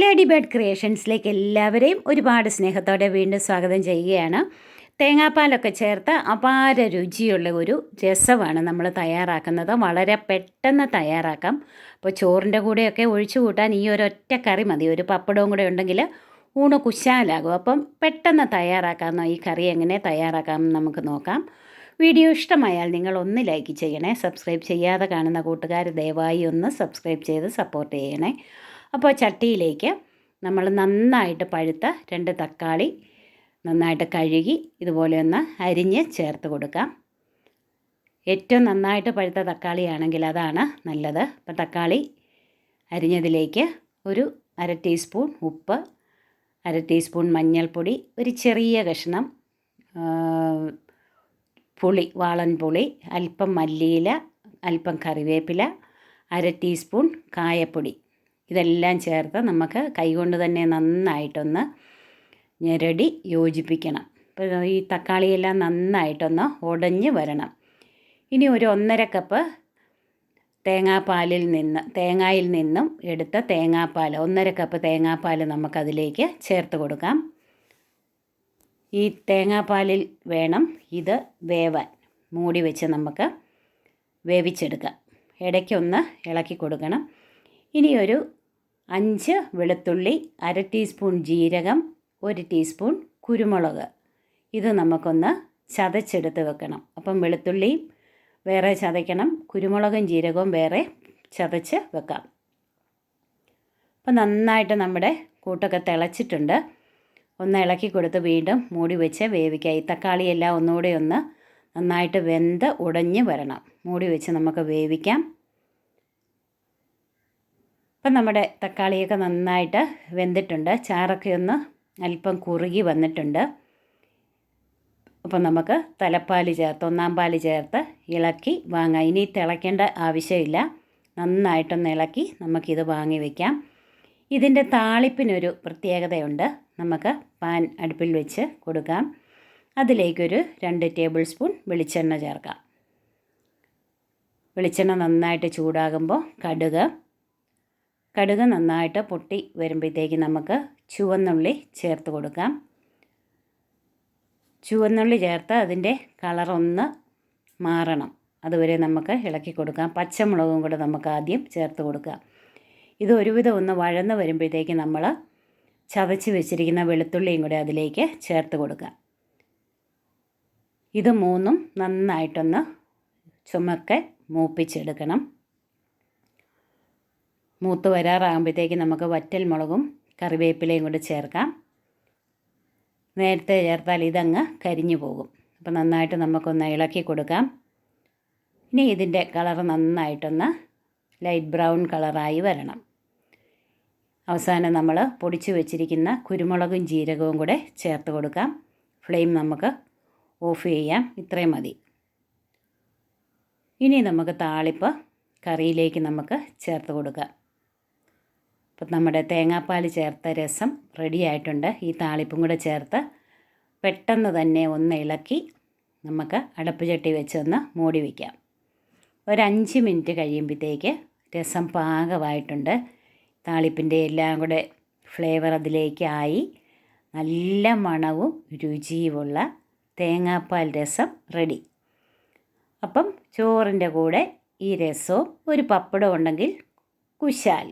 Lady bird ക്രിയേഷൻസിലേക്ക് എല്ലാവരെയും ഒരുപാട് സ്നേഹത്തോടെ വീണ്ടും സ്വാഗതം ചെയ്യുകയാണ്. തേങ്ങാപ്പാലൊക്കെ ചേർത്ത് അപാര രുചിയുള്ള ഒരു രസമാണ് നമ്മൾ തയ്യാറാക്കുന്നത്. വളരെ പെട്ടെന്ന് തയ്യാറാക്കാം. അപ്പോൾ ചോറിന്റെ കൂടെയൊക്കെ ഒഴിച്ചു കൂട്ടാൻ ഈ ഒരൊറ്റ കറി മതി. ഒരു പപ്പടവും കൂടെ ഉണ്ടെങ്കിൽ ഊണ് കുശാലാകും. അപ്പം പെട്ടെന്ന് തയ്യാറാക്കാമെന്നോ ഈ കറി എങ്ങനെ തയ്യാറാക്കാമെന്ന് നമുക്ക് നോക്കാം. വീഡിയോ ഇഷ്ടമായാൽ നിങ്ങൾ ഒന്ന് ലൈക്ക് ചെയ്യണേ. സബ്സ്ക്രൈബ് ചെയ്യാതെ കാണുന്ന കൂട്ടുകാർ ദയവായി ഒന്ന് സബ്സ്ക്രൈബ് ചെയ്ത് സപ്പോർട്ട് ചെയ്യണേ. അപ്പോൾ ചട്ടിയിലേക്ക് നമ്മൾ നന്നായിട്ട് പഴുത്ത രണ്ട് തക്കാളി നന്നായിട്ട് കഴുകി ഇതുപോലെ ഒന്ന് അരിഞ്ഞ് ചേർത്ത് കൊടുക്കാം. ഏറ്റവും നന്നായിട്ട് പഴുത്ത തക്കാളിയാണെങ്കിൽ അതാണ് നല്ലത്. അപ്പം തക്കാളി അരിഞ്ഞതിലേക്ക് ഒരു അര ടീസ്പൂൺ ഉപ്പ് അര ടീസ്പൂൺ മഞ്ഞൾപ്പൊടി ഒരു ചെറിയ കഷ്ണം പുളി വാളൻ പുളി അല്പം മല്ലിയില അല്പം കറിവേപ്പില അര ടീസ്പൂൺ കായപ്പൊടി. ഇതെല്ലാം ചേർത്ത് നമുക്ക് കൈകൊണ്ട് തന്നെ നന്നായിട്ടൊന്ന് ഞെരടി യോജിപ്പിക്കണം. അപ്പോൾ ഈ തക്കാളിയെല്ലാം നന്നായിട്ടൊന്ന് ഉടഞ്ഞ് വരണം. ഇനി ഒരു ഒന്നര കപ്പ് തേങ്ങാപ്പാലിൽ നിന്ന് തേങ്ങായിൽ നിന്നും എടുത്ത തേങ്ങാപ്പാൽ ഒന്നര കപ്പ് തേങ്ങാപ്പാൽ നമുക്കതിലേക്ക് ചേർത്ത് കൊടുക്കാം. ഈ തേങ്ങാപ്പാലിൽ വേണം ഇത് വേവാൻ. മൂടി വെച്ച് നമുക്ക് വേവിച്ചെടുക്കാം. ഇടയ്ക്കൊന്ന് ഇളക്കി കൊടുക്കണം. ഇനി ഒരു അഞ്ച് വെളുത്തുള്ളി അര ടീസ്പൂൺ ജീരകം ഒരു ടീസ്പൂൺ കുരുമുളക്. ഇത് നമുക്കൊന്ന് ചതച്ചെടുത്ത് വെക്കണം. അപ്പം വെളുത്തുള്ളിയും വേറെ ചതയ്ക്കണം കുരുമുളകും ജീരകവും വേറെ ചതച്ച് വെക്കാം. അപ്പം നന്നായിട്ട് നമ്മുടെ കൂട്ടൊക്കെ തിളച്ചിട്ടുണ്ട്. ഒന്ന് ഇളക്കി കൊടുത്ത് വീണ്ടും മൂടി വെച്ച് വേവിക്കുക. ഈ തക്കാളിയെല്ലാം ഒന്നുകൂടെ ഒന്ന് നന്നായിട്ട് വെന്ത് ഉടഞ്ഞ് വരണം. മൂടി വെച്ച് നമുക്ക് വേവിക്കാം. ഇപ്പം നമ്മുടെ തക്കാളിയൊക്കെ നന്നായിട്ട് വെന്തിട്ടുണ്ട്. ചാറൊക്കെ ഒന്ന് അല്പം കുറുകി വന്നിട്ടുണ്ട്. അപ്പം നമുക്ക് തലപ്പാൽ ചേർത്ത് ഒന്നാം പാൽ ചേർത്ത് ഇളക്കി വാങ്ങാം. ഇനി തിളയ്ക്കേണ്ട ആവശ്യമില്ല. നന്നായിട്ടൊന്ന് ഇളക്കി നമുക്കിത് വാങ്ങി വയ്ക്കാം ഇതിന്റെ താളിപ്പിനൊരു പ്രത്യേകതയുണ്ട്. നമുക്ക് പാൻ അടുപ്പിൽ വെച്ച് കൊടുക്കാം. അതിലേക്കൊരു രണ്ട് ടേബിൾ സ്പൂൺ വെളിച്ചെണ്ണ ചേർക്കാം. വെളിച്ചെണ്ണ നന്നായിട്ട് ചൂടാകുമ്പോൾ കടുക് കടുക് നന്നായിട്ട് പൊട്ടി വരുമ്പോഴത്തേക്ക് നമുക്ക് ചുവന്നുള്ളി ചേർത്ത് കൊടുക്കാം. ചുവന്നുള്ളി ചേർത്ത് അതിന്റെ കളറൊന്ന് മാറണം. അതുവരെ നമുക്ക് ഇളക്കി കൊടുക്കാം. പച്ചമുളകും കൂടെ നമുക്ക് ആദ്യം ചേർത്ത് കൊടുക്കാം ഇത് ഒരുവിധം ഒന്ന് വഴന്ന് വരുമ്പോഴത്തേക്ക് നമ്മൾ ചതച്ച് വെച്ചിരിക്കുന്ന വെളുത്തുള്ളിയും കൂടെ അതിലേക്ക് ചേർത്ത് കൊടുക്കാം ഇത് മൂന്നും നന്നായിട്ടൊന്ന് ചുമക്കെ മൂപ്പിച്ചെടുക്കണം. മൂത്ത് വരാറാകുമ്പോഴത്തേക്ക് നമുക്ക് വറ്റൽ മുളകും കറിവേപ്പിലയും കൂടി ചേർക്കാം. നേരത്തെ ചേർത്താൽ ഇതങ്ങ് കരിഞ്ഞു പോകും. അപ്പോൾ നന്നായിട്ട് നമുക്കൊന്ന് ഇളക്കി കൊടുക്കാം. ഇനി ഇതിന്റെ കളർ നന്നായിട്ടൊന്ന് ലൈറ്റ് ബ്രൗൺ കളറായി വരണം. അവസാനം നമ്മൾ പൊടിച്ചു വെച്ചിരിക്കുന്ന കുരുമുളകും ജീരകവും കൂടെ ചേർത്ത് കൊടുക്കാം. ഫ്ലെയിം നമുക്ക് ഓഫ് ചെയ്യാം. ഇത്രയും മതി. ഇനി നമുക്ക് താളിപ്പ് കറിയിലേക്ക് നമുക്ക് ചേർത്ത് കൊടുക്കാം. അപ്പം നമ്മുടെ തേങ്ങാപ്പാൽ ചേർത്ത രസം റെഡി ആയിട്ടുണ്ട്. ഈ താളിപ്പും കൂടെ ചേർത്ത് പെട്ടെന്ന് തന്നെ ഒന്ന് ഇളക്കി നമുക്ക് അടപ്പ് ചട്ടി വെച്ചൊന്ന് മൂടി വയ്ക്കാം ഒരു അഞ്ച് മിനിറ്റ് കഴിയുമ്പോഴത്തേക്ക് രസം പാകമായിട്ടുണ്ട്. താളിപ്പിന്റെ എല്ലാം കൂടെ ഫ്ലേവർ അതിലേക്കായി. നല്ല മണവും രുചിയുമുള്ള തേങ്ങാപ്പാൽ രസം റെഡി അപ്പം ചോറിന്റെ കൂടെ ഈ രസവും ഒരു പപ്പടം ഉണ്ടെങ്കിൽ കുശാൽ.